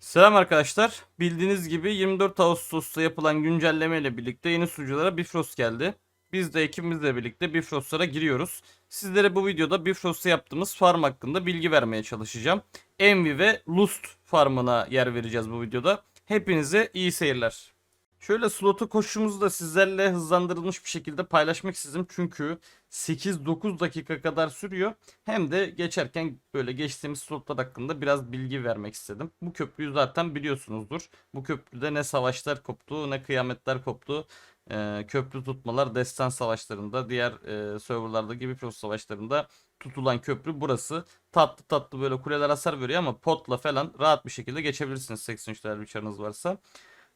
Selam arkadaşlar. Bildiğiniz gibi 24 Ağustos'ta yapılan güncelleme ile birlikte yeni sunuculara Bifrost geldi. Biz de ekibimizle birlikte Bifrost'lara giriyoruz. Sizlere bu videoda Bifrost'ta yaptığımız farm hakkında bilgi vermeye çalışacağım. Envy ve Lust farmına yer vereceğiz bu videoda. Hepinize iyi seyirler. Şöyle slotu koşumuzu da sizlerle hızlandırılmış bir şekilde paylaşmak istedim. Çünkü 8-9 dakika kadar sürüyor. Hem de geçerken böyle geçtiğimiz slotlar hakkında biraz bilgi vermek istedim. Bu köprüyü zaten biliyorsunuzdur. Bu köprüde ne savaşlar koptu ne kıyametler koptu. Ee, köprü tutmalar destan savaşlarında diğer e, serverlarda gibi pro savaşlarında tutulan köprü burası. Tatlı tatlı böyle kuleler hasar veriyor ama potla falan rahat bir şekilde geçebilirsiniz 83 değerli bir çarınız varsa.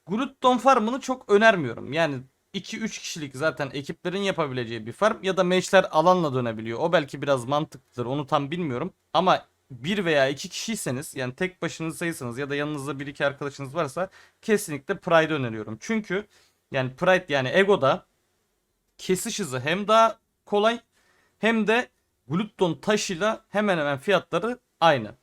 Glutton farmını çok önermiyorum. Yani 2-3 kişilik zaten ekiplerin yapabileceği bir farm ya da meşler alanla dönebiliyor. O belki biraz mantıklıdır onu tam bilmiyorum. Ama bir veya iki kişiyseniz yani tek başınızaysanız ya da yanınızda bir iki arkadaşınız varsa kesinlikle Pride öneriyorum. Çünkü yani Pride yani Ego'da kesiş hızı hem daha kolay hem de Glutton taşıyla hemen hemen fiyatları aynı.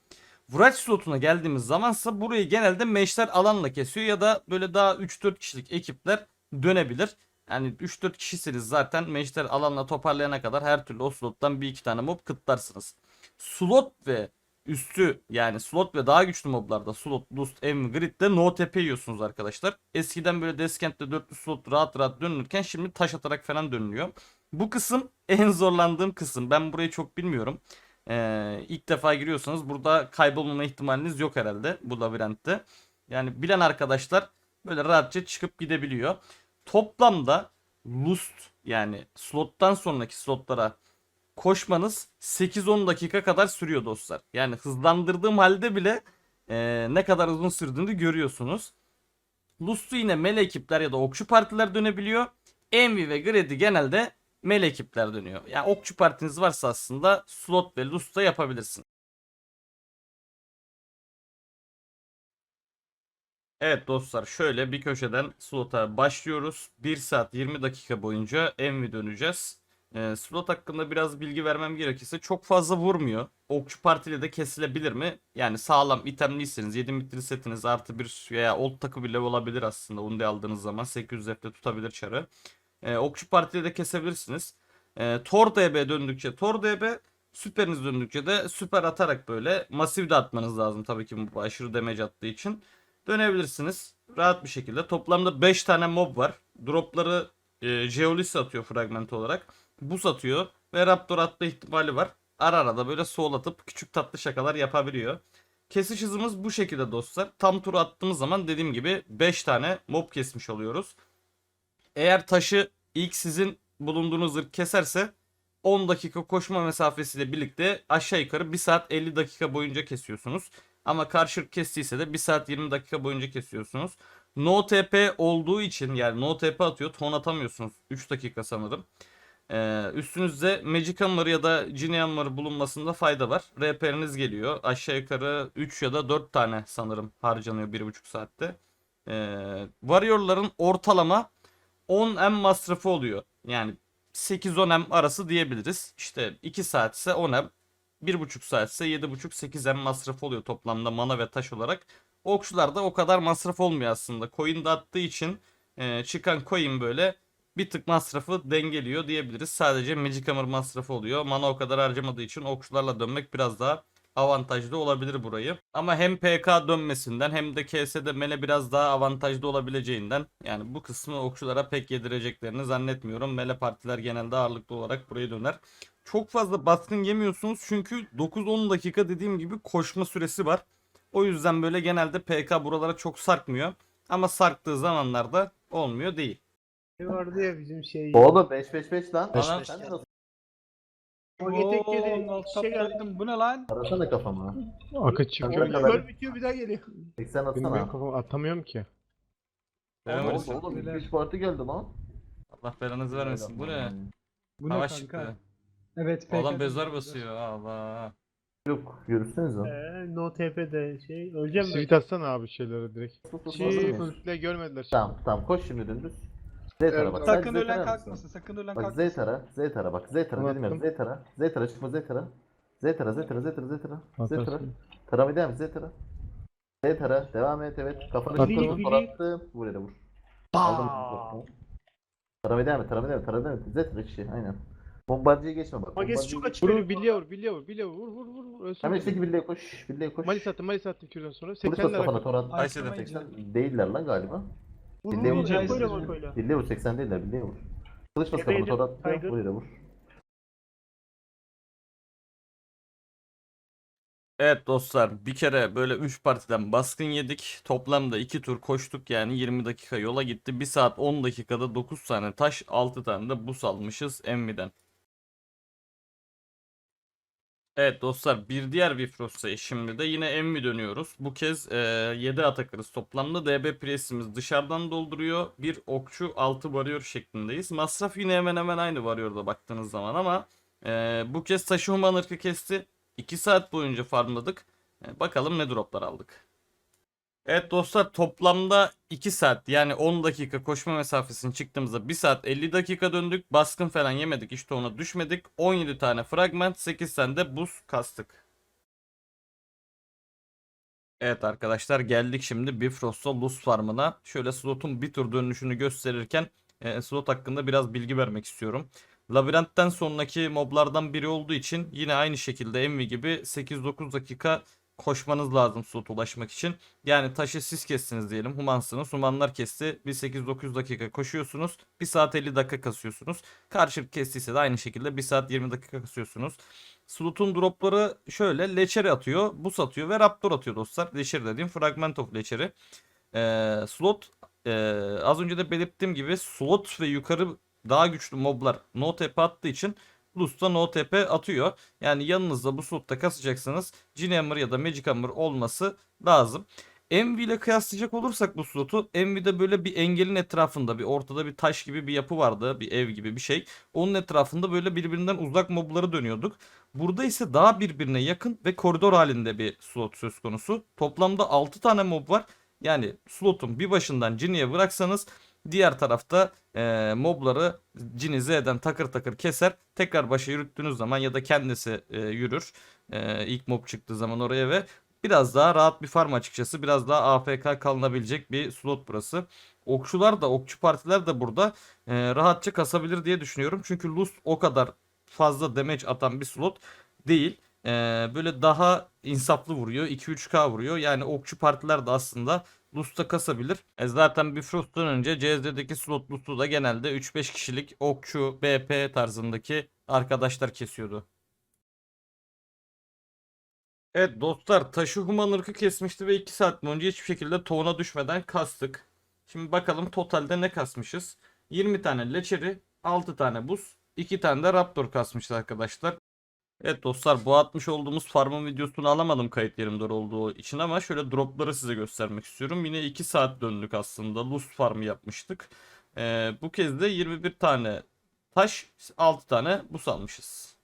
Vuraç slotuna geldiğimiz zamansa burayı genelde meşler alanla kesiyor ya da böyle daha 3-4 kişilik ekipler dönebilir. Yani 3-4 kişisiniz zaten meşler alanla toparlayana kadar her türlü o slottan bir iki tane mob kıtlarsınız. Slot ve üstü yani slot ve daha güçlü moblarda slot, lust, em, grid'de no TP yiyorsunuz arkadaşlar. Eskiden böyle deskent'te 400 slot rahat rahat dönülürken şimdi taş atarak falan dönülüyor. Bu kısım en zorlandığım kısım. Ben burayı çok bilmiyorum. Ee, ilk defa giriyorsanız burada kaybolmama ihtimaliniz yok herhalde bu labirentte. Yani bilen arkadaşlar böyle rahatça çıkıp gidebiliyor. Toplamda lust yani slottan sonraki slotlara koşmanız 8-10 dakika kadar sürüyor dostlar. Yani hızlandırdığım halde bile e, ne kadar uzun sürdüğünü görüyorsunuz. Lust'u yine mele ekipler ya da okçu partiler dönebiliyor. Envy ve Greedy genelde mele ekipler dönüyor. Yani okçu partiniz varsa aslında slot ve Lust'ta yapabilirsin. Evet dostlar şöyle bir köşeden slota başlıyoruz. 1 saat 20 dakika boyunca Envy döneceğiz. Ee, slot hakkında biraz bilgi vermem gerekirse çok fazla vurmuyor. Okçu partiyle de kesilebilir mi? Yani sağlam itemliyseniz 7 mitri setiniz artı bir veya old takı bile olabilir aslında. Onu da aldığınız zaman 800 F'de tutabilir çarı. Ee, okçu partiyle de kesebilirsiniz. Ee, Tor DB döndükçe Tor DB süperiniz döndükçe de süper atarak böyle masif de atmanız lazım tabii ki bu aşırı damage attığı için. Dönebilirsiniz rahat bir şekilde. Toplamda 5 tane mob var. Dropları e, Geolis atıyor fragment olarak. Buz atıyor ve Raptor atma ihtimali var. Ara ara da böyle sol atıp küçük tatlı şakalar yapabiliyor. Kesiş hızımız bu şekilde dostlar. Tam turu attığımız zaman dediğim gibi 5 tane mob kesmiş oluyoruz. Eğer taşı ilk sizin bulunduğunuz ırk keserse 10 dakika koşma mesafesiyle birlikte aşağı yukarı 1 saat 50 dakika boyunca kesiyorsunuz. Ama karşı kestiyse de 1 saat 20 dakika boyunca kesiyorsunuz. No TP olduğu için yani no TP atıyor ton atamıyorsunuz 3 dakika sanırım. Ee, üstünüzde Magic Hammer ya da Genie Hammer bulunmasında fayda var. RP'niz geliyor. Aşağı yukarı 3 ya da 4 tane sanırım harcanıyor 1,5 saatte. Ee, Warrior'ların ortalama 10 M masrafı oluyor. Yani 8-10 M arası diyebiliriz. İşte 2 saat ise 10 M. 1,5 saat ise 7,5-8 M masrafı oluyor toplamda mana ve taş olarak. Okçularda o kadar masraf olmuyor aslında. Coin dağıttığı için e, çıkan coin böyle bir tık masrafı dengeliyor diyebiliriz. Sadece Magic Hammer masrafı oluyor. Mana o kadar harcamadığı için okçularla dönmek biraz daha avantajlı olabilir burayı. Ama hem PK dönmesinden hem de KS'de mele biraz daha avantajlı olabileceğinden yani bu kısmı okçulara pek yedireceklerini zannetmiyorum. Mele partiler genelde ağırlıklı olarak buraya döner. Çok fazla baskın yemiyorsunuz çünkü 9-10 dakika dediğim gibi koşma süresi var. O yüzden böyle genelde PK buralara çok sarkmıyor. Ama sarktığı zamanlarda olmuyor değil. Ne vardı ya bizim şey. Oğlum 5-5-5 lan. Beş Ana, beş. sen de nasıl Paket Oo, ekledi. alt Şey geldi. tabladım. Bu ne lan? arasana kafamı. Akıt çıkıyor. Kör ben- bitiyor bir daha geliyor. 80 Benim, benim atsana. kafamı atamıyorum ki. Belanı Oğlum versin. oğlum 3 parti geldi lan. Allah belanızı vermesin. Bu ne? Bu ne Savaş kanka? çıktı. Evet. Oğlan PKK bezar basıyor. Allah. Yok yürüsenize. Ee, no TP'de şey. Öleceğim ben. Sweet atsana abi şeyleri direkt. Şey, Şey, görmediler. şimdi. Tamam tamam koş şimdi dümdüz. Zeytara bak. Sakın ölen Zeytara kalkmasın. mısın? Sakın ölen Bak kalkmasın. Zeytara, Zeytara bak Zeytara dedim ya Attım. Zeytara. Zeytara çıkma Zeytara. Zeytara, Zeytara, Zeytara, Zeytara. Zeytara. Atarsın. Tarama devam et Zeytara. Z tara. Devam et evet. Kafanı Bili, tor bili. attım. Buraya da vur. Aldım. Taramaya devam et. Taramaya devam et. Taramaya devam et. Z tara kişi. Aynen. Bombardiye geçme bak. Magesi çok açık. Vur vur bilye vur bilye vur bilye vur vur vur vur vur. Ölsün. Hemen üstteki birliğe koş. Birliğe koş. Malis attım Malis attım kürden sonra. Polis bas 80'ler kafana. 80 değiller lan galiba. Vur Birliğe vur vur. vur. Caiz Makoyla sözü. makoyla. Birliğe vur 80 değiller. Birliğe vur. Kılıç bas kafana Tepeye tor de at. Tiger. Buraya da vur. Evet dostlar bir kere böyle 3 partiden baskın yedik. Toplamda 2 tur koştuk yani 20 dakika yola gitti. 1 saat 10 dakikada 9 tane taş 6 tane de buz almışız Envy'den. Evet dostlar bir diğer Bifrost'a şimdi de yine Envy dönüyoruz. Bu kez e, 7 Atakarız toplamda. DB presimiz dışarıdan dolduruyor. Bir okçu 6 varıyor şeklindeyiz. Masraf yine hemen hemen aynı varıyorda baktığınız zaman ama e, bu kez taşı human ırkı kesti. 2 saat boyunca farmladık. E, bakalım ne droplar aldık. Evet dostlar toplamda 2 saat yani 10 dakika koşma mesafesini çıktığımızda 1 saat 50 dakika döndük. Baskın falan yemedik işte ona düşmedik. 17 tane fragment 8 tane de buz kastık. Evet arkadaşlar geldik şimdi Bifrost'a Luz Farm'ına. Şöyle slotun bir tur dönüşünü gösterirken e, slot hakkında biraz bilgi vermek istiyorum. Labirentten sonraki moblardan biri olduğu için yine aynı şekilde Envy gibi 8-9 dakika koşmanız lazım slota ulaşmak için. Yani taşı siz kestiniz diyelim. Humansınız. Humanlar kesti. Bir 8-9 dakika koşuyorsunuz. 1 saat 50 dakika kasıyorsunuz. Karşılık kestiyse de aynı şekilde 1 saat 20 dakika kasıyorsunuz. Slot'un dropları şöyle. Leçeri atıyor. Bus atıyor ve Raptor atıyor dostlar. Leçeri dediğim Fragment of Leçeri. Ee, slot ee, az önce de belirttiğim gibi slot ve yukarı daha güçlü moblar no TP attığı için Lust'a no TP atıyor. Yani yanınızda bu slotta kasacaksanız Gene Hammer ya da Magic Hammer olması lazım. Envy ile kıyaslayacak olursak bu slotu Envy'de böyle bir engelin etrafında bir ortada bir taş gibi bir yapı vardı. Bir ev gibi bir şey. Onun etrafında böyle birbirinden uzak mobları dönüyorduk. Burada ise daha birbirine yakın ve koridor halinde bir slot söz konusu. Toplamda 6 tane mob var. Yani slotun bir başından Genie'ye bıraksanız diğer tarafta e, mobları Cini Z'den takır takır keser. Tekrar başa yürüttüğünüz zaman ya da kendisi e, yürür. E, ilk mob çıktığı zaman oraya ve biraz daha rahat bir farm açıkçası. Biraz daha AFK kalınabilecek bir slot burası. Okçular da okçu partiler de burada e, rahatça kasabilir diye düşünüyorum. Çünkü Lust o kadar fazla damage atan bir slot değil. E, böyle daha insaflı vuruyor. 2-3k vuruyor. Yani okçu partiler de aslında Lust'a kasabilir. E zaten Bifrost'tan önce CS'deki slot Lust'u da genelde 3-5 kişilik okçu, BP tarzındaki arkadaşlar kesiyordu. Evet dostlar taşı human ırkı kesmişti ve 2 saat boyunca hiçbir şekilde toğuna düşmeden kastık. Şimdi bakalım totalde ne kasmışız. 20 tane leçeri, 6 tane buz, 2 tane de raptor kasmışız arkadaşlar. Evet dostlar bu atmış olduğumuz farmın videosunu alamadım kayıt yerimde olduğu için ama şöyle dropları size göstermek istiyorum. Yine 2 saat döndük aslında. Lust farmı yapmıştık. Ee, bu kez de 21 tane taş 6 tane buz almışız.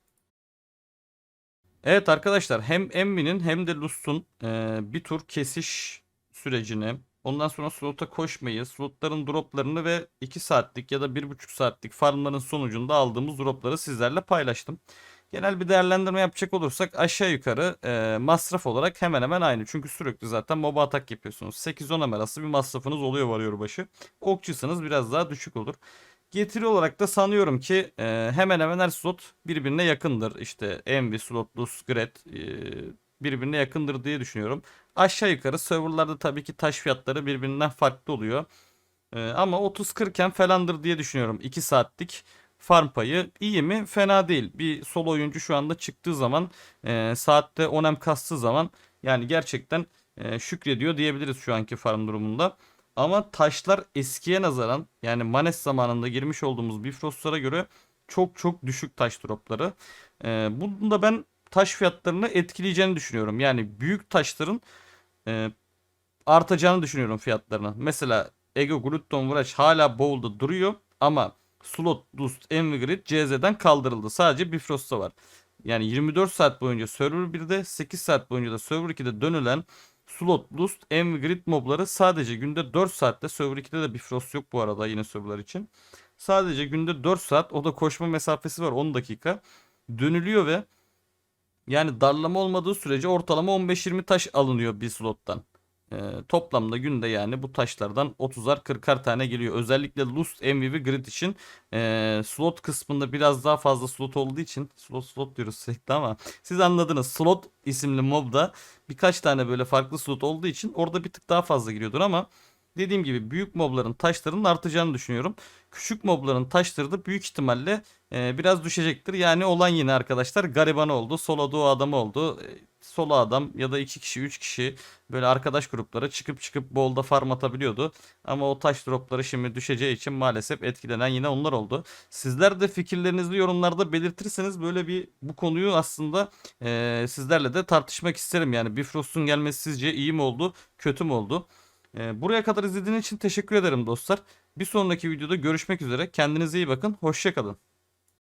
Evet arkadaşlar hem Envy'nin hem de Lust'un e, bir tur kesiş sürecini ondan sonra slota koşmayı, slotların droplarını ve 2 saatlik ya da 1,5 saatlik farmların sonucunda aldığımız dropları sizlerle paylaştım. Genel bir değerlendirme yapacak olursak aşağı yukarı e, masraf olarak hemen hemen aynı. Çünkü sürekli zaten moba atak yapıyorsunuz. 8-10 am arası bir masrafınız oluyor varıyor başı. Okçusanız biraz daha düşük olur. Getiri olarak da sanıyorum ki e, hemen hemen her slot birbirine yakındır. İşte Envy, Slotless, Gret e, birbirine yakındır diye düşünüyorum. Aşağı yukarı serverlarda tabii ki taş fiyatları birbirinden farklı oluyor. E, ama 30-40 iken falandır diye düşünüyorum. 2 saatlik farm payı iyi mi? Fena değil. Bir solo oyuncu şu anda çıktığı zaman e, saatte 10 em kastığı zaman yani gerçekten e, şükrediyor diyebiliriz şu anki farm durumunda. Ama taşlar eskiye nazaran yani Manes zamanında girmiş olduğumuz Bifrost'lara göre çok çok düşük taş dropları. E, bunun da ben taş fiyatlarını etkileyeceğini düşünüyorum. Yani büyük taşların e, artacağını düşünüyorum fiyatlarını. Mesela Ego Glutton Vuraç hala Bowl'da duruyor ama Slot, Dust, Envigrid CZ'den kaldırıldı. Sadece Bifrost'ta var. Yani 24 saat boyunca server 1'de 8 saat boyunca da server 2'de dönülen Slot, Dust, Envigrid mobları sadece günde 4 saatte server 2'de de Bifrost yok bu arada yine serverlar için. Sadece günde 4 saat o da koşma mesafesi var 10 dakika. Dönülüyor ve yani darlama olmadığı sürece ortalama 15-20 taş alınıyor bir slottan. Ee, toplamda günde yani bu taşlardan 30'ar 40'ar tane geliyor. Özellikle Lust MVP Grid için ee, slot kısmında biraz daha fazla slot olduğu için slot slot diyoruz sürekli ama siz anladınız. Slot isimli mobda birkaç tane böyle farklı slot olduğu için orada bir tık daha fazla giriyordur ama dediğim gibi büyük mobların taşlarının artacağını düşünüyorum. Küçük mobların taşları da büyük ihtimalle ee, biraz düşecektir. Yani olan yine arkadaşlar gariban oldu. Duo adamı oldu. Ee, solo adam ya da 2 kişi 3 kişi böyle arkadaş grupları çıkıp çıkıp bolda farm atabiliyordu. Ama o taş dropları şimdi düşeceği için maalesef etkilenen yine onlar oldu. Sizler de fikirlerinizi yorumlarda belirtirseniz böyle bir bu konuyu aslında ee, sizlerle de tartışmak isterim. Yani Bifrost'un gelmesi sizce iyi mi oldu kötü mü oldu? Ee, buraya kadar izlediğiniz için teşekkür ederim dostlar. Bir sonraki videoda görüşmek üzere. Kendinize iyi bakın. Hoşçakalın.